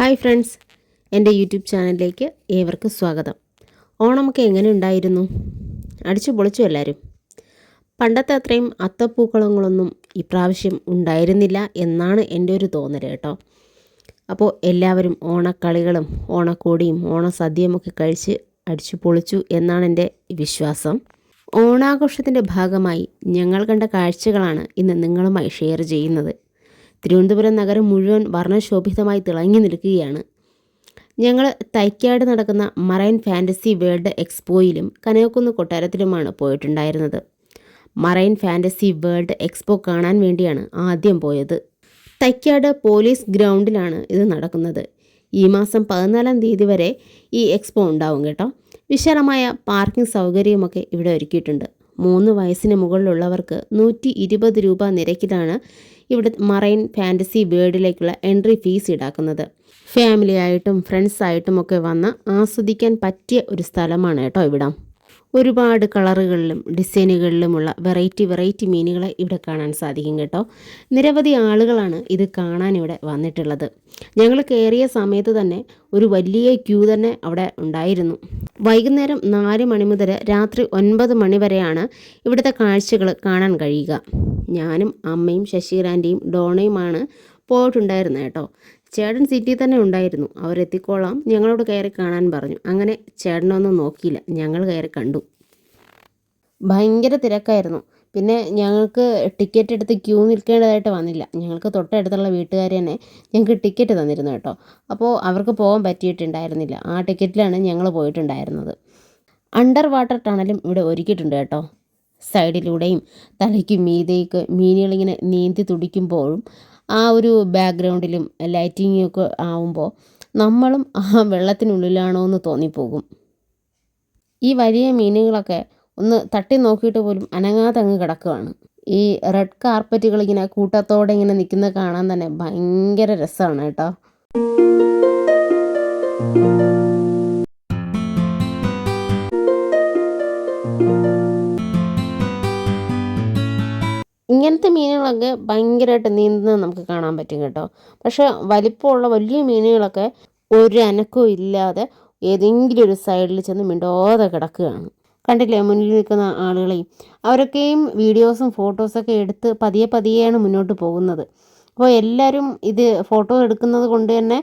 Hi friends. എന്റെ YouTube ചാനലിലേക്ക് ഏവർക്കും സ്വാഗതം. ഓണമൊക്കെ എങ്ങനെ ഉണ്ടായിരുന്നു? അടിച്ചു പൊളിച്ചു എല്ലാവരും പണ്ടത്തെ അത്രയും അത്തപ്പൂക്കളങ്ങളൊന്നും ഇപ്രാവശ്യം ഉണ്ടായിരുന്നില്ല എന്നാണ് എന്റെ ഒരു തോന്നൽ കേട്ടോ. അപ്പോൾ എല്ലാവരും ഓണക്കളികളും ഓണക്കോടിയും ഓണസദ്യയുമൊക്കെ കഴിച്ച് അടിച്ചു പൊളിച്ചു എന്നാണ് എന്റെ വിശ്വാസം. ഓണാഘോഷത്തിന്റെ ഭാഗമായി ഞങ്ങൾ കണ്ട കാഴ്ചകളാണ് ഇന്ന് നിങ്ങളുമായി ഷെയർ ചെയ്യുന്നത്. തിരുവനന്തപുരം നഗരം മുഴുവൻ വർണശോഭിതമായി തിളങ്ങി നിൽക്കുകയാണ്. ഞങ്ങൾ തൈക്കാട് നടക്കുന്ന മറൈൻ ഫാന്റസി വേൾഡ് എക്സ്പോയിലും കനകക്കുന്ന് കൊട്ടാരത്തിലുമാണ് പോയിട്ടുണ്ടായിരുന്നത്. മറൈൻ ഫാന്റസി വേൾഡ് എക്സ്പോ കാണാൻ വേണ്ടിയാണ് ആദ്യം പോയത്. തൈക്കാട് പോലീസ് ഗ്രൗണ്ടിലാണ് ഇത് നടക്കുന്നത്. ഈ മാസം പതിനാലാം തീയതി വരെ ഈ എക്സ്പോ ഉണ്ടാവും കേട്ടോ. വിശാലമായ പാർക്കിംഗ് സൗകര്യമൊക്കെ ഇവിടെ ഒരുക്കിയിട്ടുണ്ട്. മൂന്ന് വയസ്സിന് മുകളിലുള്ളവർക്ക് നൂറ്റി ഇരുപത് രൂപ നിരക്കിലാണ് ഇവിടെ മറൈൻ ഫാന്റസി വേൾഡിലേക്കുള്ള എൻട്രി ഫീസ് ഈടാക്കുന്നത്. ഫാമിലി ആയിട്ടും ഫ്രണ്ട്സ് ആയിട്ടും ഒക്കെ വന്ന് ആസ്വദിക്കാൻ പറ്റിയ ഒരു സ്ഥലമാണ് കേട്ടോ ഇവിടം. ഒരുപാട് കളറുകളിലും ഡിസൈനുകളിലുമുള്ള വെറൈറ്റി വെറൈറ്റി മീനുകളെ ഇവിടെ കാണാൻ സാധിക്കും കേട്ടോ. നിരവധി ആളുകളാണ് ഇത് കാണാൻ ഇവിടെ വന്നിട്ടുള്ളത്. ഞങ്ങൾ കയറിയ സമയത്ത് തന്നെ ഒരു വലിയ ക്യൂ തന്നെ അവിടെ ഉണ്ടായിരുന്നു. വൈകുന്നേരം നാല് മണി മുതൽ രാത്രി ഒൻപത് മണി വരെയാണ് ഇവിടുത്തെ കാഴ്ചകൾ കാണാൻ കഴിയുക. ഞാനും അമ്മയും ശശികലാന്റെയും ഡോണയുമാണ് പോയിട്ടുണ്ടായിരുന്നത് കേട്ടോ. ചേട്ടൻ സിറ്റി തന്നെ ഉണ്ടായിരുന്നു. അവരെത്തിക്കോളാം. ഞങ്ങളോട് കയറി കാണാൻ പറഞ്ഞു. അങ്ങനെ ചേട്ടനൊന്നും നോക്കിയില്ല. ഞങ്ങൾ കയറി കണ്ടു. ഭയങ്കര തിരക്കായിരുന്നു. പിന്നെ ഞങ്ങൾക്ക് ടിക്കറ്റ് എടുത്ത് ക്യൂ നിൽക്കേണ്ടതായിട്ട് വന്നില്ല. ഞങ്ങൾക്ക് തൊട്ടടുത്തുള്ള വീട്ടുകാർ തന്നെ ഞങ്ങൾക്ക് ടിക്കറ്റ് തന്നിരുന്നു കേട്ടോ. അപ്പോൾ അവർക്ക് പോകാൻ പറ്റിയിട്ടുണ്ടായിരുന്നില്ല. ആ ടിക്കറ്റിലാണ് ഞങ്ങൾ പോയിട്ടുണ്ടായിരുന്നത്. അണ്ടർ വാട്ടർ ടണലും ഇവിടെ ഒരുക്കിയിട്ടുണ്ട് കേട്ടോ. സൈഡിലൂടെയും തലയ്ക്ക് മീതേക്ക് മീനുകളിങ്ങനെ നീന്തി തുടിക്കുമ്പോഴും ആ ഒരു ബാക്ക്ഗ്രൗണ്ടിലും ലൈറ്റിങ്ങും ഒക്കെ ആവുമ്പോൾ നമ്മളും ആ വെള്ളത്തിനുള്ളിലാണോ എന്ന് തോന്നിപ്പോകും. ഈ വലിയ മീനുകളൊക്കെ ഒന്ന് തട്ടി നോക്കിയിട്ട് പോലും അനങ്ങാതെ അങ്ങ് കിടക്കുകയാണ് ഈ റെഡ് കാർപ്പറ്റുകൾ ഇങ്ങനെ കൂട്ടത്തോടെ ഇങ്ങനെ നിൽക്കുന്നത് കാണാൻ തന്നെ ഭയങ്കര രസമാണ് കേട്ടോ. ഇങ്ങനത്തെ മീനുകളൊക്കെ ഭയങ്കരമായിട്ട് നീന്തുന്നത് നമുക്ക് കാണാൻ പറ്റും കേട്ടോ. പക്ഷേ വലിപ്പമുള്ള വലിയ മീനുകളൊക്കെ ഒരു അനക്കവും ഇല്ലാതെ ഏതെങ്കിലും ഒരു സൈഡിൽ ചെന്ന് മിണ്ടാതെ കിടക്കുകയാണ്. കണ്ടില്ലേ മുന്നിൽ നിൽക്കുന്ന ആളുകളെയും? അവരൊക്കെയും വീഡിയോസും ഫോട്ടോസൊക്കെ എടുത്ത് പതിയെ പതിയെയാണ് മുന്നോട്ട് പോകുന്നത്. അപ്പോൾ എല്ലാവരും ഇത് ഫോട്ടോ എടുക്കുന്നത് കൊണ്ട് തന്നെ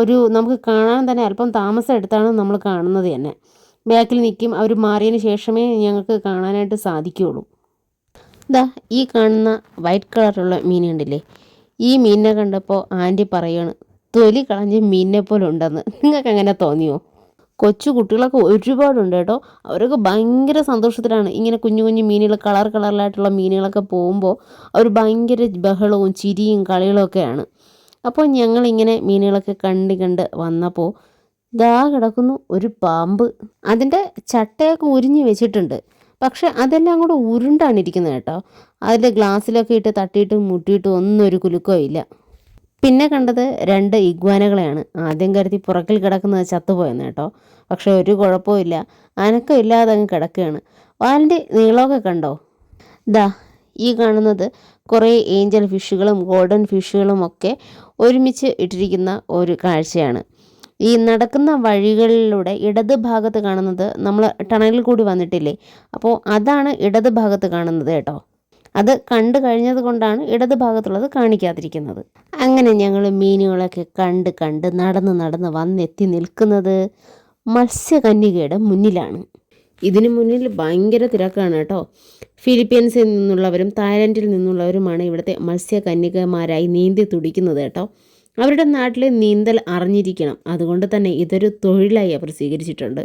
ഒരു നമുക്ക് കാണാൻ തന്നെ അല്പം താമസം എടുത്താണ് നമ്മൾ കാണുന്നത് തന്നെ. ബാക്കിൽ നിൽക്കും അവർ മാറിയതിന് ശേഷമേ ഞങ്ങൾക്ക് കാണാനായിട്ട് സാധിക്കുകയുള്ളൂ. ദാ ഈ കാണുന്ന വൈറ്റ് കളറുള്ള മീൻ കണ്ടില്ലേ ഈ മീനിനെ കണ്ടപ്പോൾ ആന്റി പറയാണ് തൊലി കളഞ്ഞ് മീനിനെ പോലെ ഉണ്ടെന്ന് നിങ്ങൾക്ക് അങ്ങനെ തോന്നിയോ? കൊച്ചു കുട്ടികളൊക്കെ ഒരുപാടുണ്ട് കേട്ടോ. അവരൊക്കെ ഭയങ്കര സന്തോഷത്തിലാണ് ഇങ്ങനെ കുഞ്ഞു കുഞ്ഞു മീനുകൾ കളർ കളറിലായിട്ടുള്ള മീനുകളൊക്കെ പോകുമ്പോൾ അവർ ഭയങ്കര ബഹളവും ചിരിയും കളികളൊക്കെയാണ് അപ്പോൾ ഞങ്ങളിങ്ങനെ മീനുകളൊക്കെ കണ്ട് കണ്ട് വന്നപ്പോൾ ദാ കിടക്കുന്നു ഒരു പാമ്പ്. അതിന്റെ ചട്ടയൊക്കെ ഉരിഞ്ഞു വെച്ചിട്ടുണ്ട്. പക്ഷെ അതെല്ലാം കൂടെ ഉരുണ്ടാണ് ഇരിക്കുന്നത് കേട്ടോ. അതിൽ ഗ്ലാസ്സിലൊക്കെ ഇട്ട് തട്ടിയിട്ടും മുട്ടിയിട്ടും ഒന്നും ഒരു കുലുക്കോ ഇല്ല. പിന്നെ കണ്ടത് രണ്ട് ഇഗ്വാനകളെയാണ്. ആദ്യം കരുതി പുറകിൽ കിടക്കുന്നത് ചത്തുപോയെന്ന് കേട്ടോ. പക്ഷെ ഒരു കുഴപ്പമില്ല അനക്കം ഇല്ലാതെ അങ്ങ് കിടക്കുകയാണ്. വാലിന്റെ നീളമൊക്കെ കണ്ടോ? ദാ ഈ കാണുന്നത് കുറേ ഏഞ്ചൽ ഫിഷുകളും ഗോൾഡൻ ഫിഷുകളും ഒക്കെ ഒരുമിച്ച് ഇട്ടിരിക്കുന്ന ഒരു കാഴ്ചയാണ്. ഈ നടക്കുന്ന വഴികളിലൂടെ ഇടത് ഭാഗത്ത് കാണുന്നത് നമ്മൾ ടണലിൽ കൂടി വന്നിട്ടില്ലേ? അപ്പോൾ അതാണ് ഇടത് ഭാഗത്ത് കാണുന്നത് കേട്ടോ. അത് കണ്ടു കഴിഞ്ഞത് കൊണ്ടാണ് ഇടത് ഭാഗത്തുള്ളത് കാണിക്കാതിരിക്കുന്നത്. അങ്ങനെ ഞങ്ങൾ മീനുകളൊക്കെ കണ്ട് കണ്ട് നടന്ന് നടന്ന് വന്നെത്തി നിൽക്കുന്നത് മത്സ്യകന്യകയുടെ മുന്നിലാണ്. ഇതിന് മുന്നിൽ ഭയങ്കര തിരക്കാണ് കേട്ടോ. ഫിലിപ്പീൻസിൽ നിന്നുള്ളവരും തായ്ലൻഡിൽ നിന്നുള്ളവരുമാണ് ഇവിടുത്തെ മത്സ്യകന്യകമാരായി നീന്തി തുടിക്കുന്നത് കേട്ടോ. അവരുടെ നാട്ടിൽ നീന്തൽ അറിഞ്ഞിരിക്കണം. അതുകൊണ്ട് തന്നെ ഇതൊരു തൊഴിലായി അവർ സ്വീകരിച്ചിട്ടുണ്ട്.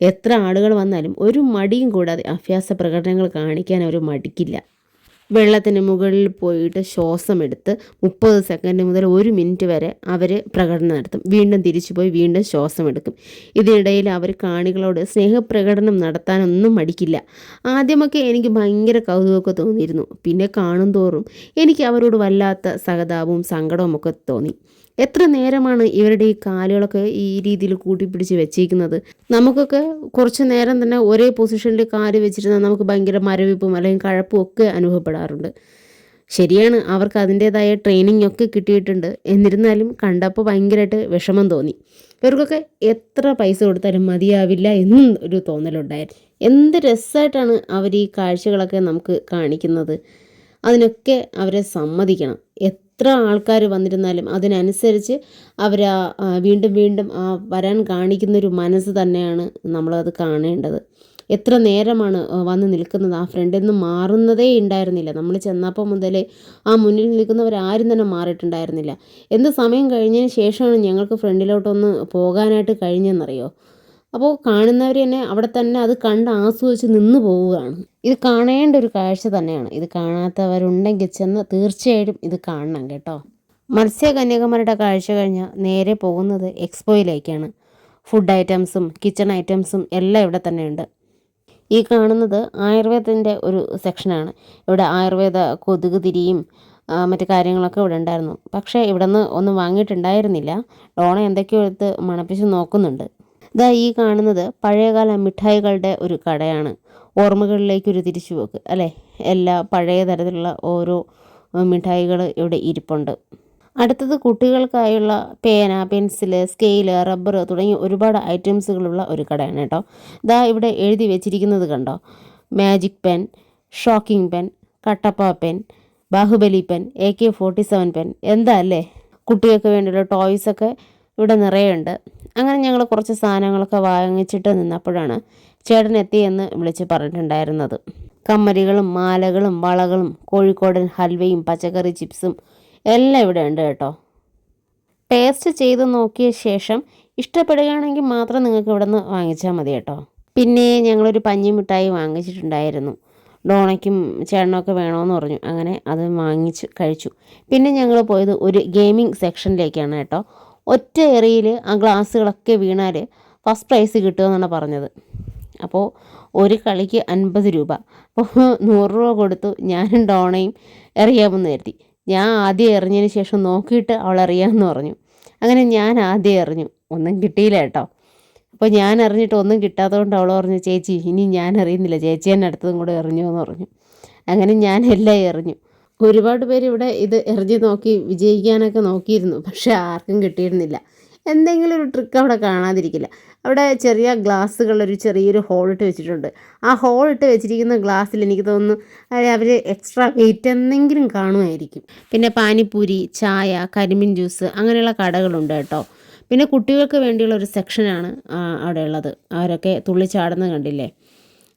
എത്ര ആളുകൾ വന്നാലും ഒരു മടിയും കൂടാതെ അഭ്യാസ പ്രകടനങ്ങൾ കാണിക്കാൻ അവർ മടിക്കില്ല. വെള്ളത്തിന് മുകളിൽ പോയിട്ട് ശ്വാസം എടുത്ത് മുപ്പത് സെക്കൻഡ് മുതൽ ഒരു മിനിറ്റ് വരെ അവർ പ്രകടനം നടത്തും. വീണ്ടും തിരിച്ചു പോയി വീണ്ടും ശ്വാസമെടുക്കും ഇതിനിടയിൽ അവർ കാണികളോട് സ്നേഹപ്രകടനം നടത്താനൊന്നും മടിക്കില്ല. ആദ്യമൊക്കെ എനിക്ക് ഭയങ്കര കൗതുകമൊക്കെ തോന്നിയിരുന്നു. പിന്നെ കാണും തോറും എനിക്ക് അവരോട് വല്ലാത്ത സഹതാപവും സങ്കടവും ഒക്കെ തോന്നി. എത്ര നേരമാണ് ഇവരുടെ ഈ കാലുകളൊക്കെ ഈ രീതിയിൽ കൂട്ടിപ്പിടിച്ച് വെച്ചിരിക്കുന്നത്? നമുക്കൊക്കെ കുറച്ച് നേരം തന്നെ ഒരേ പൊസിഷനിൽ കാൽ വെച്ചിരുന്നാൽ നമുക്ക് ഭയങ്കര മരവിപ്പും അല്ലെങ്കിൽ കഴപ്പും ഒക്കെ അനുഭവപ്പെടാറുണ്ട്. ശരിയാണ് അവർക്ക് അതിന്റേതായ ട്രെയിനിങ് ഒക്കെ കിട്ടിയിട്ടുണ്ട്. എന്നിരുന്നാലും കണ്ടപ്പോൾ ഭയങ്കരമായിട്ട് വിഷമം തോന്നി. ഇവർക്കൊക്കെ എത്ര പൈസ കൊടുത്താലും മതിയാവില്ല എന്നും ഒരു തോന്നലുണ്ടായിരുന്നു. എന്ത് രസമായിട്ടാണ് അവർ ഈ കാഴ്ചകളൊക്കെ നമുക്ക് കാണിക്കുന്നത്. അതിനൊക്കെ അവരെ സമ്മതിക്കണം. എത്ര ആൾക്കാർ വന്നിരുന്നാലും അതിനനുസരിച്ച് അവർ വീണ്ടും വീണ്ടും ആ വരാൻ കാണിക്കുന്നൊരു മനസ്സ് തന്നെയാണ് നമ്മളത് കാണേണ്ടത്. എത്ര നേരമാണ് വന്ന് നിൽക്കുന്നത്? ആ ഫ്രണ്ടിൽ നിന്ന് മാറുന്നതേ ഉണ്ടായിരുന്നില്ല നമ്മൾ ചെന്നപ്പോൾ മുതലേ ആ മുന്നിൽ നിൽക്കുന്നവരാരും തന്നെ മാറിയിട്ടുണ്ടായിരുന്നില്ല. എന്ത് സമയം കഴിഞ്ഞതിന് ശേഷമാണ് ഞങ്ങൾക്ക് ഫ്രണ്ടിലോട്ടൊന്ന് പോകാനായിട്ട് കഴിഞ്ഞെന്നറിയോ? അപ്പോൾ കാണുന്നവർ തന്നെ അവിടെ തന്നെ അത് കണ്ട് ആസ്വദിച്ച് നിന്ന് പോവുകയാണ്. ഇത് കാണേണ്ട ഒരു കാഴ്ച തന്നെയാണ്. ഇത് കാണാത്തവരുണ്ടെങ്കിൽ ചെന്ന് തീർച്ചയായിട്ടും ഇത് കാണണം കേട്ടോ. മത്സ്യകന്യകമാരുടെ കാഴ്ച കഴിഞ്ഞാൽ നേരെ പോകുന്നത് എക്സ്പോയിലേക്കാണ്. ഫുഡ് ഐറ്റംസും കിച്ചൺ ഐറ്റംസും എല്ലാം ഇവിടെ തന്നെയുണ്ട് ഈ കാണുന്നത് ആയുർവേദത്തിന്റെ ഒരു സെക്ഷനാണ്. ഇവിടെ ആയുർവേദ കൊതുക് തിരിയും മറ്റു കാര്യങ്ങളൊക്കെ ഇവിടെ ഉണ്ടായിരുന്നു. പക്ഷേ ഇവിടെ നിന്ന് ഒന്നും വാങ്ങിയിട്ടുണ്ടായിരുന്നില്ല. ഡോണ എന്തൊക്കെയോ എടുത്ത് മണപ്പിച്ച് നോക്കുന്നുണ്ട്. ഇതാ ഈ കാണുന്നത് പഴയകാല മിഠായികളുടെ ഒരു കടയാണ്. ഓർമ്മകളിലേക്ക് ഓർമ്മകളിലേക്കൊരു തിരിച്ചുപോക്ക് അല്ലേ? എല്ലാ പഴയ തരത്തിലുള്ള ഓരോ മിഠായികൾ ഇവിടെ ഇരിപ്പുണ്ട്. അടുത്തത് കുട്ടികൾക്കായുള്ള പേന പെൻസിൽ സ്കെയിൽ റബ്ബർ തുടങ്ങിയ ഒരുപാട് ഐറ്റംസുകളുള്ള ഒരു കടയാണ് കേട്ടോ. ഇതാ ഇവിടെ എഴുതി വെച്ചിരിക്കുന്നത് കണ്ടോ? Magic pen shocking pen Kattappa pen Baahubali pen A K forty seven pen. എന്താ അല്ലേ? കുട്ടികൾക്ക് വേണ്ടിയുള്ള ടോയ്സൊക്കെ ഇവിടെ നിറയുണ്ട്. അങ്ങനെ ഞങ്ങൾ കുറച്ച് സാധനങ്ങളൊക്കെ വാങ്ങിച്ചിട്ട് നിന്നപ്പോഴാണ് ചേട്ടൻ എത്തിയെന്ന് വിളിച്ച് പറഞ്ഞിട്ടുണ്ടായിരുന്നത്. കമ്മലുകളും മാലകളും വളകളും കോഴിക്കോടൻ ഹൽവയും പച്ചക്കറി ചിപ്സും എല്ലാം ഇവിടെ ഉണ്ട് കേട്ടോ. ടേസ്റ്റ് ചെയ്ത് നോക്കിയ ശേഷം ഇഷ്ടപ്പെടുകയാണെങ്കിൽ മാത്രം നിങ്ങൾക്ക് ഇവിടെ നിന്ന് വാങ്ങിച്ചാൽ മതി കേട്ടോ. പിന്നെ ഞങ്ങളൊരു പഞ്ഞി മിഠായി വാങ്ങിച്ചിട്ടുണ്ടായിരുന്നു. ഡോണയ്ക്കും ചേട്ടനൊക്കെ വേണമെന്ന് പറഞ്ഞു. അങ്ങനെ അത് വാങ്ങിച്ച് കഴിച്ചു. പിന്നെ ഞങ്ങൾ പോയത് ഒരു ഗെയിമിംഗ് സെക്ഷനിലേക്കാണ് കേട്ടോ. ഒറ്റ എറിയിൽ ആ ഗ്ലാസ്സുകളൊക്കെ വീണാൽ ഫസ്റ്റ് പ്രൈസ് കിട്ടുമെന്നാണ് പറഞ്ഞത്. അപ്പോൾ ഒരു കളിക്ക് അൻപത് രൂപ. അപ്പോൾ നൂറ് രൂപ കൊടുത്തു. ഞാനും ഡോണയും എറിയാമെന്ന് കരുതി. ഞാൻ ആദ്യം എറിഞ്ഞതിന് ശേഷം നോക്കിയിട്ട് അവൾ എറിയാമെന്ന് പറഞ്ഞു. അങ്ങനെ ഞാൻ ആദ്യം എറിഞ്ഞു. ഒന്നും കിട്ടിയില്ല കേട്ടോ. അപ്പോൾ ഞാൻ എറിഞ്ഞിട്ട് ഒന്നും കിട്ടാത്തതുകൊണ്ട് അവൾ പറഞ്ഞു ചേച്ചി ഇനി ഞാൻ അറിയുന്നില്ല ചേച്ചി എന്നെ അടുത്തതും കൂടെ എറിഞ്ഞു എന്ന് പറഞ്ഞു. അങ്ങനെ ഞാൻ എല്ലാം എറിഞ്ഞു. ഒരുപാട് പേര് ഇവിടെ ഇത് എറിഞ്ഞ് നോക്കി വിജയിക്കാനൊക്കെ നോക്കിയിരുന്നു. പക്ഷെ ആർക്കും കിട്ടിയിരുന്നില്ല. എന്തെങ്കിലും ഒരു ട്രിക്ക് അവിടെ കാണാതിരിക്കില്ല. അവിടെ ചെറിയ ഗ്ലാസ്സുകൾ ഒരു ചെറിയൊരു ഹോൾ ഇട്ട് വെച്ചിട്ടുണ്ട്. ആ ഹോൾ ഇട്ട് വെച്ചിരിക്കുന്ന ഗ്ലാസ്സിൽ എനിക്ക് തോന്നുന്നു അവർ എക്സ്ട്രാ വെയിറ്റ് എന്തെങ്കിലും കാണുമായിരിക്കും. പിന്നെ പാനിപ്പൂരി ചായ കരിമിൻ ജ്യൂസ് അങ്ങനെയുള്ള കടകളുണ്ട് കേട്ടോ. പിന്നെ കുട്ടികൾക്ക് വേണ്ടിയുള്ള ഒരു സെക്ഷനാണ് അവിടെ ഉള്ളത്. അവരൊക്കെ തുള്ളിച്ചാടുന്നത് കണ്ടില്ലേ?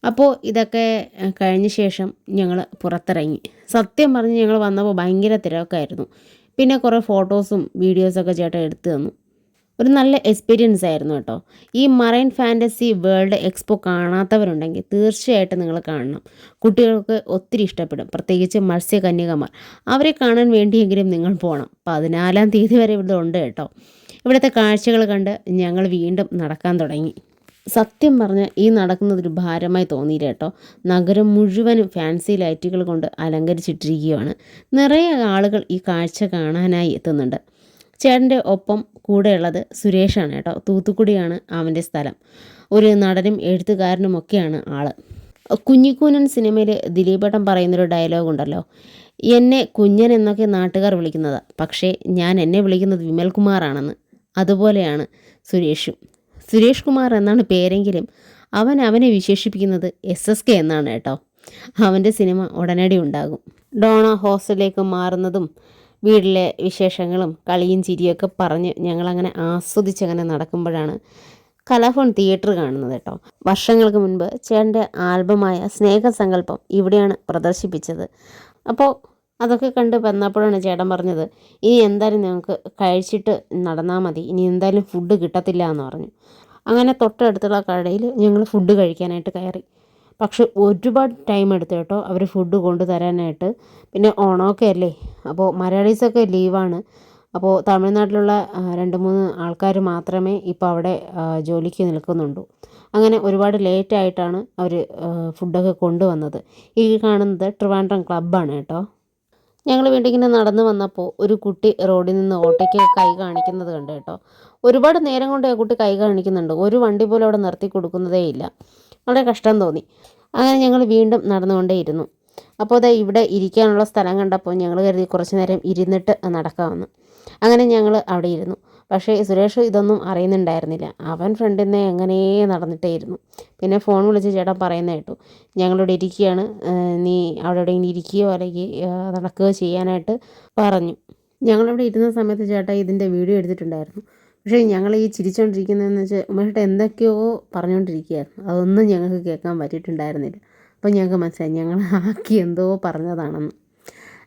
അപ്പോൾ ഇതൊക്കെ കഴിഞ്ഞ ശേഷം ഞങ്ങൾ പുറത്തിറങ്ങി. സത്യം പറഞ്ഞ് ഞങ്ങൾ വന്നപ്പോൾ ഭയങ്കര തിരക്കായിരുന്നു. പിന്നെ കുറേ ഫോട്ടോസും വീഡിയോസൊക്കെ ചേട്ടൻ എടുത്തു തന്നു. ഒരു നല്ല എക്സ്പീരിയൻസ് ആയിരുന്നു കേട്ടോ. ഈ മറൈൻ ഫാന്റസി വേൾഡ് എക്സ്പോ കാണാത്തവരുണ്ടെങ്കിൽ തീർച്ചയായിട്ടും നിങ്ങൾ കാണണം. കുട്ടികൾക്ക് ഒത്തിരി ഇഷ്ടപ്പെടും. പ്രത്യേകിച്ച് മത്സ്യകന്യകമാർ. അവരെ കാണാൻ വേണ്ടിയെങ്കിലും നിങ്ങൾ പോകണം പതിനാലാം തീയതി വരെ ഇവിടെ ഉണ്ട് കേട്ടോ. ഇവിടുത്തെ കാഴ്ചകൾ കണ്ട് ഞങ്ങൾ വീണ്ടും നടക്കാൻ തുടങ്ങി. സത്യം പറഞ്ഞാൽ ഈ നടക്കുന്നതൊരു ഭാരമായി തോന്നിയില്ല കേട്ടോ. നഗരം മുഴുവനും ഫാൻസി ലൈറ്റുകൾ കൊണ്ട് അലങ്കരിച്ചിട്ടിരിക്കുകയാണ്. നിറയെ ആളുകൾ ഈ കാഴ്ച കാണാനായി എത്തുന്നുണ്ട്. ചേട്ടന്റെ ഒപ്പം കൂടെയുള്ളത് സുരേഷാണ് കേട്ടോ. തൂത്തുക്കുടിയാണ് അവന്റെ സ്ഥലം. ഒരു നടനും എഴുത്തുകാരനും ഒക്കെയാണ് ആൾ. കുഞ്ഞിക്കൂനൻ സിനിമയിൽ ദിലീപേട്ടൻ പറയുന്നൊരു ഡയലോഗ് ഉണ്ടല്ലോ. എന്നെ കുഞ്ഞൻ എന്നൊക്കെ നാട്ടുകാർ വിളിക്കുന്നതാണ് പക്ഷേ ഞാൻ എന്നെ വിളിക്കുന്നത് വിമൽകുമാറാണെന്ന്. അതുപോലെയാണ് സുരേഷും. സുരേഷ് കുമാർ എന്നാണ് പേരെങ്കിലും അവൻ അവനെ വിശേഷിപ്പിക്കുന്നത് എസ് എസ് കെ എന്നാണ് കേട്ടോ. അവന്റെ സിനിമ ഉടനടി ഉണ്ടാകും. ഡോണ ഹോസ്റ്റലിലേക്ക് മാറുന്നതും വീട്ടിലെ വിശേഷങ്ങളും കളിയും ചിരിയൊക്കെ പറഞ്ഞ് ഞങ്ങളങ്ങനെ ആസ്വദിച്ചങ്ങനെ നടക്കുമ്പോഴാണ് കലാഫോൺ തിയേറ്റർ കാണുന്നത് കേട്ടോ. വർഷങ്ങൾക്ക് മുൻപ് ചേട്ടന്റെ ആൽബമായ സ്നേഹസങ്കല്പം ഇവിടെയാണ് പ്രദർശിപ്പിച്ചത്. അപ്പോൾ അതൊക്കെ കണ്ട് വന്നപ്പോഴാണ് ചേട്ടൻ പറഞ്ഞത് ഇനി എന്തായാലും ഞങ്ങൾക്ക് കഴിച്ചിട്ട് നടന്നാൽ മതി ഇനി എന്തായാലും ഫുഡ് കിട്ടത്തില്ല എന്ന് പറഞ്ഞു. അങ്ങനെ തൊട്ടടുത്തുള്ള കടയിൽ ഞങ്ങൾ ഫുഡ് കഴിക്കാനായിട്ട് കയറി. പക്ഷെ ഒരുപാട് ടൈം എടുത്തു കേട്ടോ അവർ ഫുഡ് കൊണ്ടുതരാനായിട്ട് പിന്നെ ഓണമൊക്കെ അല്ലേ അപ്പോൾ മലയാളീസൊക്കെ ലീവാണ് അപ്പോൾ തമിഴ്നാട്ടിലുള്ള രണ്ട് മൂന്ന് ആൾക്കാർ മാത്രമേ ഇപ്പോൾ അവിടെ ജോലിക്ക് നിൽക്കുന്നുള്ളൂ. അങ്ങനെ ഒരുപാട് ലേറ്റായിട്ടാണ് അവർ ഫുഡൊക്കെ കൊണ്ടുവന്നത്. ഈ കാണുന്നത് ട്രിവാൻഡ്രം ക്ലബ്ബാണ് കേട്ടോ. ഞങ്ങൾ വീണ്ടും ഇങ്ങനെ നടന്നു വന്നപ്പോൾ ഒരു കുട്ടി റോഡിൽ നിന്ന് ഓട്ടോയ്ക്ക് കൈ കാണിക്കുന്നത് കണ്ടു കേട്ടോ. ഒരുപാട് നേരം കൊണ്ട് ആ കുട്ടി കൈ കാണിക്കുന്നുണ്ട്. ഒരു വണ്ടി പോലും അവിടെ നിർത്തി കൊടുക്കുന്നതേ ഇല്ല. വളരെ കഷ്ടം തോന്നി. അങ്ങനെ ഞങ്ങൾ വീണ്ടും നടന്നുകൊണ്ടേയിരുന്നു. അപ്പോൾ അതാ ഇവിടെ ഇരിക്കാനുള്ള സ്ഥലം കണ്ടപ്പോൾ ഞങ്ങൾ കരുതി കുറച്ച് നേരം ഇരുന്നിട്ട് നടക്കാമെന്ന്. അങ്ങനെ ഞങ്ങൾ അവിടെ ഇരുന്നു. പക്ഷേ സുരേഷ് ഇതൊന്നും അറിയുന്നുണ്ടായിരുന്നില്ല. അവൻ ഫ്രണ്ടിൽ നിന്ന് എങ്ങനെയേ നടന്നിട്ടേ ഇരുന്നു പിന്നെ ഫോൺ വിളിച്ച് ചേട്ടൻ പറയുന്ന കേട്ടു. ഞങ്ങളിവിടെ ഇരിക്കുകയാണ്. നീ അവിടെ എവിടെയെങ്കിലും ഇരിക്കുകയോ അല്ലെങ്കിൽ നടക്കുകയോ ചെയ്യാനായിട്ട് പറഞ്ഞു. ഞങ്ങളിവിടെ ഇരുന്ന സമയത്ത് ചേട്ടാ ഇതിന്റെ വീഡിയോ എടുത്തിട്ടുണ്ടായിരുന്നു. പക്ഷേ ഞങ്ങൾ ഈ ചിരിച്ചുകൊണ്ടിരിക്കുന്നതെന്ന് വെച്ചാൽ ഉമേഷേട്ട എന്തൊക്കെയോ പറഞ്ഞുകൊണ്ടിരിക്കുകയായിരുന്നു അതൊന്നും ഞങ്ങൾക്ക് കേൾക്കാൻ പറ്റിയിട്ടുണ്ടായിരുന്നില്ല. അപ്പോൾ ഞങ്ങൾക്ക് മനസ്സിലായി ഞങ്ങൾ ആക്കി എന്തോ പറഞ്ഞതാണെന്ന്.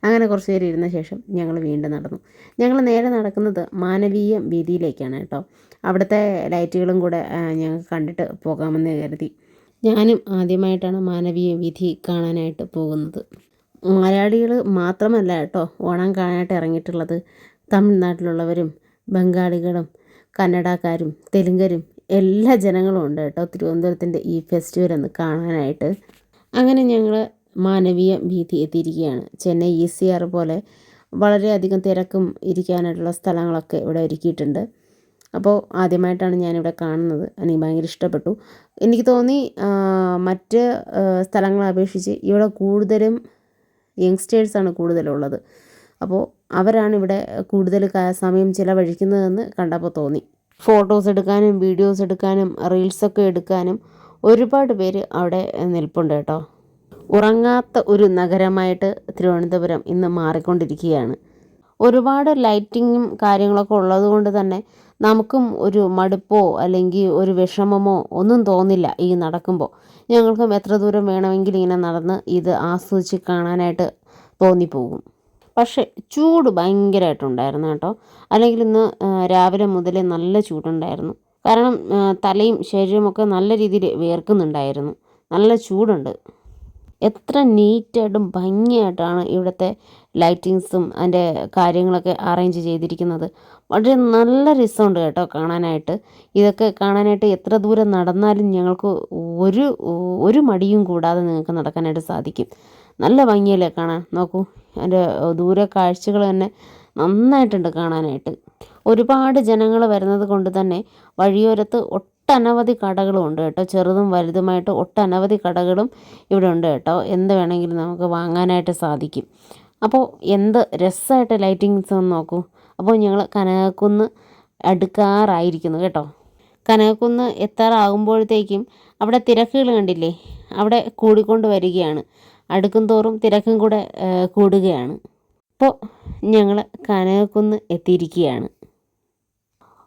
അങ്ങനെ കുറച്ച് നേരം ഇരുന്ന ശേഷം ഞങ്ങൾ വീണ്ടും നടന്നു. ഞങ്ങൾ നേരെ നടക്കുന്നത് മാനവീയ വീതിയിലേക്കാണ് കേട്ടോ. അവിടുത്തെ ലൈറ്റുകളും കൂടെ ഞങ്ങൾക്ക് കണ്ടിട്ട് പോകാമെന്ന് കരുതി. ഞാനും ആദ്യമായിട്ടാണ് മാനവീയ വീഥി കാണാനായിട്ട് പോകുന്നത്. മലയാളികൾ മാത്രമല്ല കേട്ടോ ഓണം കാണാനായിട്ട് ഇറങ്ങിയിട്ടുള്ളത്. തമിഴ്നാട്ടിലുള്ളവരും ബംഗാളികളും കന്നഡക്കാരും തെലുങ്കരും എല്ലാ ജനങ്ങളും ഉണ്ട് കേട്ടോ. തിരുവനന്തപുരത്തിന്റെ ഈ ഫെസ്റ്റിവൽ ഒന്ന് കാണാനായിട്ട്. അങ്ങനെ ഞങ്ങൾ മാനവീയ ഭീതി എത്തിയിരിക്കുകയാണ്. ചെന്നൈ ഇ സി ആർ പോലെ വളരെയധികം തിരക്കും ഇരിക്കാനായിട്ടുള്ള സ്ഥലങ്ങളൊക്കെ ഇവിടെ ഒരുക്കിയിട്ടുണ്ട്. അപ്പോൾ ആദ്യമായിട്ടാണ് ഞാനിവിടെ കാണുന്നത്. എനിക്ക് ഭയങ്കര ഇഷ്ടപ്പെട്ടു. എനിക്ക് തോന്നി മറ്റ് സ്ഥലങ്ങളെ അപേക്ഷിച്ച് ഇവിടെ കൂടുതലും യങ്സ്റ്റേഴ്സാണ് കൂടുതലുള്ളത്. അപ്പോൾ അവരാണ് ഇവിടെ കൂടുതൽ സമയം ചിലവഴിക്കുന്നതെന്ന് കണ്ടപ്പോൾ തോന്നി. ഫോട്ടോസ് എടുക്കാനും വീഡിയോസ് എടുക്കാനും റീൽസൊക്കെ എടുക്കാനും ഒരുപാട് പേര് അവിടെ നിൽപ്പുണ്ട് കേട്ടോ. ഉറങ്ങാത്ത ഒരു നഗരമായിട്ട് തിരുവനന്തപുരം ഇന്ന് മാറിക്കൊണ്ടിരിക്കുകയാണ്. ഒരുപാട് ലൈറ്റിങ്ങും കാര്യങ്ങളൊക്കെ ഉള്ളത് കൊണ്ട് തന്നെ നമുക്കും ഒരു മടുപ്പോ അല്ലെങ്കിൽ ഒരു വിഷമമോ ഒന്നും തോന്നില്ല ഈ നടക്കുമ്പോൾ. ഞങ്ങൾക്കും എത്ര ദൂരം വേണമെങ്കിലും ഇങ്ങനെ നടന്ന് ഇത് ആസ്വദിച്ച് കാണാനായിട്ട് തോന്നിപ്പോകും. പക്ഷേ ചൂട് ഭയങ്കരമായിട്ടുണ്ടായിരുന്നു കേട്ടോ. അല്ലെങ്കിൽ ഇന്ന് രാവിലെ മുതലേ നല്ല ചൂടുണ്ടായിരുന്നു. കാരണം തലയും ശരീരമൊക്കെ നല്ല രീതിയിൽ വേർക്കുന്നുണ്ടായിരുന്നു. നല്ല ചൂടുണ്ട്. എത്ര നീറ്റായിട്ടും ഭംഗിയായിട്ടാണ് ഇവിടുത്തെ ലൈറ്റിങ്സും അതിന്റെ കാര്യങ്ങളൊക്കെ അറേഞ്ച് ചെയ്തിരിക്കുന്നത്. വളരെ നല്ല രസമുണ്ട് കേട്ടോ കാണാനായിട്ട്. ഇതൊക്കെ കാണാനായിട്ട് എത്ര ദൂരം നടന്നാലും ഞങ്ങൾക്ക് ഒരു ഒരു മടിയും കൂടാതെ നിങ്ങൾക്ക് നടക്കാനായിട്ട് സാധിക്കും. നല്ല ഭംഗിയല്ലേ കാണാൻ? നോക്കൂ അതിന്റെ ദൂര കാഴ്ചകൾ തന്നെ നന്നായിട്ടുണ്ട് കാണാനായിട്ട്. ഒരുപാട് ജനങ്ങൾ വരുന്നത് കൊണ്ട് തന്നെ വഴിയോരത്ത് ഒട്ടനവധി കടകളും ഉണ്ട് കേട്ടോ. ചെറുതും വലുതുമായിട്ട് ഒട്ടനവധി കടകളും ഇവിടെ ഉണ്ട് കേട്ടോ. എന്ത് വേണമെങ്കിലും നമുക്ക് വാങ്ങാനായിട്ട് സാധിക്കും. അപ്പോൾ എന്ത് രസമായിട്ട് ലൈറ്റിങ്സ് ഒന്ന് നോക്കൂ. അപ്പോൾ ഞങ്ങൾ കനകക്കുന്ന് അടുക്കാറായിരിക്കുന്നു കേട്ടോ. കനകക്കുന്ന് എത്താറാകുമ്പോഴത്തേക്കും അവിടെ തിരക്കുകൾ കണ്ടില്ലേ? അവിടെ കൂടിക്കൊണ്ട് വരികയാണ്. അടുക്കും തോറും തിരക്കും കൂടെ കൂടുകയാണ്. അപ്പോൾ ഞങ്ങൾ കനകക്കുന്ന് എത്തിയിരിക്കുകയാണ്.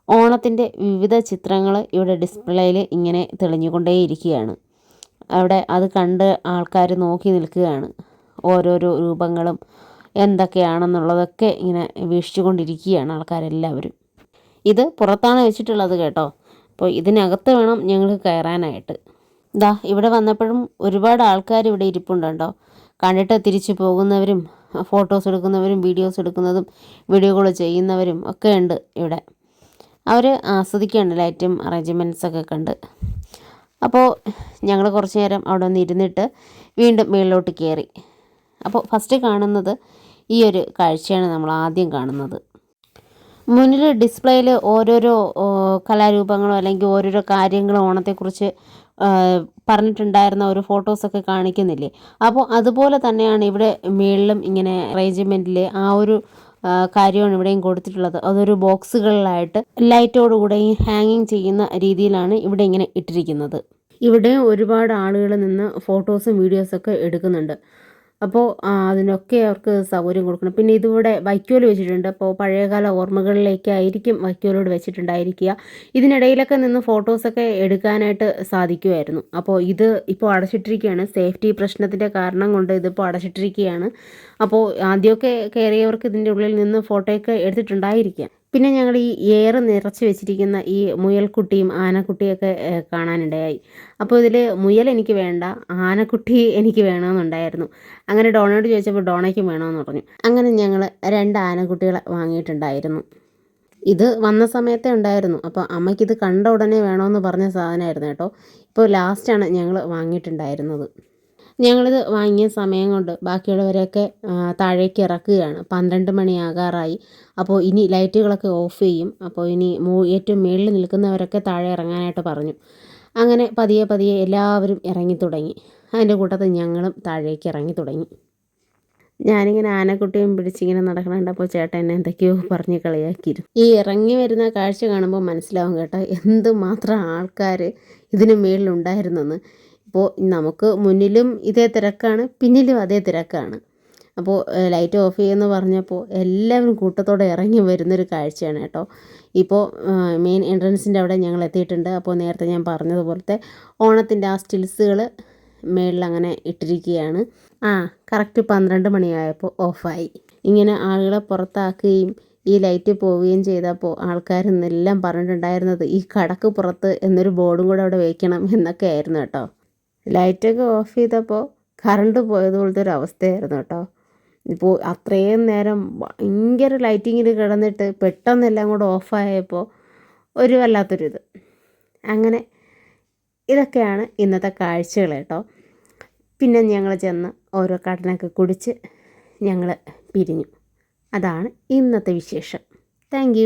ഓണത്തിന്റെ വിവിധ ചിത്രങ്ങൾ ഇവിടെ ഡിസ്പ്ലേയിൽ ഇങ്ങനെ തെളിഞ്ഞുകൊണ്ടേയിരിക്കുകയാണ്. അവിടെ അത് കണ്ട് ആൾക്കാർ നോക്കി നിൽക്കുകയാണ്. ഓരോരോ രൂപങ്ങളും എന്തൊക്കെയാണെന്നുള്ളതൊക്കെ ഇങ്ങനെ വീക്ഷിച്ചു വീക്ഷിച്ചുകൊണ്ടിരിക്കുകയാണ് ആൾക്കാരെല്ലാവരും. ഇത് പുറത്താണ് വെച്ചിട്ടുള്ളത് കേട്ടോ. അപ്പോൾ ഇതിനകത്ത് വേണം ഞങ്ങൾക്ക് കയറാനായിട്ട്. ദാ ഇവിടെ വന്നപ്പോഴും ഒരുപാട് ആൾക്കാർ ഇവിടെ ഇരിപ്പുണ്ടോ കണ്ടിട്ട് തിരിച്ചു പോകുന്നവരും ഫോട്ടോസ് എടുക്കുന്നവരും വീഡിയോസ് എടുക്കുന്നതും വീഡിയോ കോൾ ചെയ്യുന്നവരും ഒക്കെ ഉണ്ട് ഇവിടെ. അവർ ആസ്വദിക്കുകയാണ് ലൈറ്റും അറേഞ്ച്മെന്റ്സൊക്കെ കണ്ട്. അപ്പോൾ ഞങ്ങൾ കുറച്ച് നേരം അവിടെ ഒന്ന് ഇരുന്നിട്ട് വീണ്ടും മുകളിലോട്ട് കയറി അപ്പോൾ ഫസ്റ്റ് കാണുന്നത് ഈ ഒരു കാഴ്ചയാണ് നമ്മൾ ആദ്യം കാണുന്നത്. മുന്നിൽ ഡിസ്പ്ലേയിൽ ഓരോരോ കലാരൂപങ്ങളോ അല്ലെങ്കിൽ ഓരോരോ കാര്യങ്ങളോ ഓണത്തെക്കുറിച്ച് പറഞ്ഞിട്ടുണ്ടായിരുന്ന ഒരു ഫോട്ടോസൊക്കെ കാണിക്കുന്നില്ലേ? അപ്പോൾ അതുപോലെ തന്നെയാണ് ഇവിടെ മേളിലും ഇങ്ങനെ അറേഞ്ച്മെന്റിൽ ആ ഒരു കാര്യമാണ് ഇവിടെയും കൊടുത്തിട്ടുള്ളത്. അതൊരു ബോക്സുകളിലായിട്ട് ലൈറ്റോടുകൂടെ ഹാങ്ങിങ് ചെയ്യുന്ന രീതിയിലാണ് ഇവിടെ ഇങ്ങനെ ഇട്ടിരിക്കുന്നത്. ഇവിടെ ഒരുപാട് ആളുകൾ നിന്ന് ഫോട്ടോസും വീഡിയോസൊക്കെ എടുക്കുന്നുണ്ട്. അപ്പോൾ അതിനൊക്കെ അവർക്ക് സൗകര്യം കൊടുക്കണം. പിന്നെ ഇതിവിടെ വൈക്കോൽ വെച്ചിട്ടുണ്ട്. അപ്പോൾ പഴയകാല ഓർമ്മകളിലേക്കായിരിക്കും വൈക്കോലോട് വെച്ചിട്ടുണ്ടായിരിക്കുക. ഇതിനിടയിലൊക്കെ നിന്ന് ഫോട്ടോസൊക്കെ എടുക്കാനായിട്ട് സാധിക്കുമായിരുന്നു. അപ്പോൾ ഇത് ഇപ്പോൾ അടച്ചിട്ടിരിക്കുകയാണ്. സേഫ്റ്റി പ്രശ്നത്തിന്റെ കാരണം കൊണ്ട് ഇതിപ്പോൾ അടച്ചിട്ടിരിക്കുകയാണ്. അപ്പോൾ ആദ്യമൊക്കെ കയറിയവർക്ക് ഇതിന്റെ ഉള്ളിൽ നിന്ന് ഫോട്ടോയൊക്കെ എടുത്തിട്ടുണ്ടായിരിക്കാം. പിന്നെ ഞങ്ങൾ ഈ എയർ നിറച്ച് വെച്ചിരിക്കുന്ന ഈ മുയൽക്കുട്ടിയും ആനക്കുട്ടിയൊക്കെ കാണാനിടയായി. അപ്പോൾ ഇതിൽ മുയൽ എനിക്ക് വേണ്ട ആനക്കുട്ടി എനിക്ക് വേണമെന്നുണ്ടായിരുന്നു. അങ്ങനെ ഡോണയോട് ചോദിച്ചപ്പോൾ ഡോണയ്ക്കും വേണമെന്ന് പറഞ്ഞു. അങ്ങനെ ഞങ്ങൾ രണ്ട് ആനക്കുട്ടികളെ വാങ്ങിയിട്ടുണ്ടായിരുന്നു. ഇത് വന്ന സമയത്തേ ഉണ്ടായിരുന്നു. അപ്പോൾ അമ്മയ്ക്കിത് കണ്ട ഉടനെ വേണമെന്ന് പറഞ്ഞ സാധനമായിരുന്നു കേട്ടോ. ഇപ്പോൾ ലാസ്റ്റാണ് ഞങ്ങൾ വാങ്ങിയിട്ടുണ്ടായിരുന്നത്. ഞങ്ങളിത് വാങ്ങിയ സമയം കൊണ്ട് ബാക്കിയുള്ളവരെയൊക്കെ താഴേക്ക് ഇറക്കുകയാണ്. പന്ത്രണ്ട് മണിയാകാറായി. അപ്പോൾ ഇനി ലൈറ്റുകളൊക്കെ ഓഫ് ചെയ്യും. അപ്പോൾ ഇനി മൂ ഏറ്റവും മുകളിൽ നിൽക്കുന്നവരൊക്കെ താഴെ ഇറങ്ങാനായിട്ട് പറഞ്ഞു. അങ്ങനെ പതിയെ പതിയെ എല്ലാവരും ഇറങ്ങി തുടങ്ങി അതിന്റെ കൂട്ടത്തിൽ ഞങ്ങളും താഴേക്ക് ഇറങ്ങി തുടങ്ങി ഞാനിങ്ങനെ ആനക്കുട്ടിയും പിടിച്ചിങ്ങനെ നടക്കണുണ്ടപ്പോൾ ചേട്ടൻ എന്നെ എന്തൊക്കെയോ പറഞ്ഞ് കളിയാക്കിയിരുന്നു. ഈ ഇറങ്ങി വരുന്ന കാഴ്ച കാണുമ്പോൾ മനസ്സിലാവും കേട്ടോ. എന്തുമാത്രം ആൾക്കാർ ഇതിന് മേളിലുണ്ടായിരുന്നെന്ന്. ഇപ്പോൾ നമുക്ക് മുന്നിലും ഇതേ തിരക്കാണ് പിന്നിലും അതേ തിരക്കാണ്. അപ്പോൾ ലൈറ്റ് ഓഫ് ചെയ്യുമെന്ന് പറഞ്ഞപ്പോൾ എല്ലാവരും കൂട്ടത്തോടെ ഇറങ്ങി വരുന്നൊരു കാഴ്ചയാണ് കേട്ടോ. ഇപ്പോൾ മെയിൻ എൻട്രൻസിന്റെ അവിടെ ഞങ്ങൾ എത്തിയിട്ടുണ്ട്. അപ്പോൾ നേരത്തെ ഞാൻ പറഞ്ഞതുപോലത്തെ ഓണത്തിന്റെ ആ സ്റ്റിൽസുകൾ മേളിൽ അങ്ങനെ ഇട്ടിരിക്കുകയാണ്. ആ കറക്റ്റ് പന്ത്രണ്ട് മണിയായപ്പോൾ ഓഫായി. ഇങ്ങനെ ആളുകളെ പുറത്താക്കുകയും ഈ ലൈറ്റ് പോവുകയും ചെയ്തപ്പോൾ ആൾക്കാരെന്നെല്ലാം പറഞ്ഞിട്ടുണ്ടായിരുന്നത് ഈ കടക്ക് പുറത്ത് എന്നൊരു ബോർഡും കൂടെ അവിടെ വയ്ക്കണം എന്നൊക്കെ ആയിരുന്നു കേട്ടോ. ലൈറ്റൊക്കെ ഓഫ് ചെയ്തപ്പോൾ കറണ്ട് പോയത് പോലത്തെ ഒരു അവസ്ഥയായിരുന്നു കേട്ടോ. ഇപ്പോൾ അത്രയും നേരം ഭയങ്കര ലൈറ്റിങ്ങിൽ കിടന്നിട്ട് പെട്ടെന്നെല്ലാം കൂടെ ഓഫായപ്പോൾ ഒരു വല്ലാത്തൊരിത്. അങ്ങനെ ഇതൊക്കെയാണ് ഇന്നത്തെ കാഴ്ചകൾ കേട്ടോ. പിന്നെ ഞങ്ങൾ ചെന്ന് ഓരോ കടനൊക്കെ കുടിച്ച് ഞങ്ങൾ പിരിഞ്ഞു. അതാണ് ഇന്നത്തെ വിശേഷം. താങ്ക്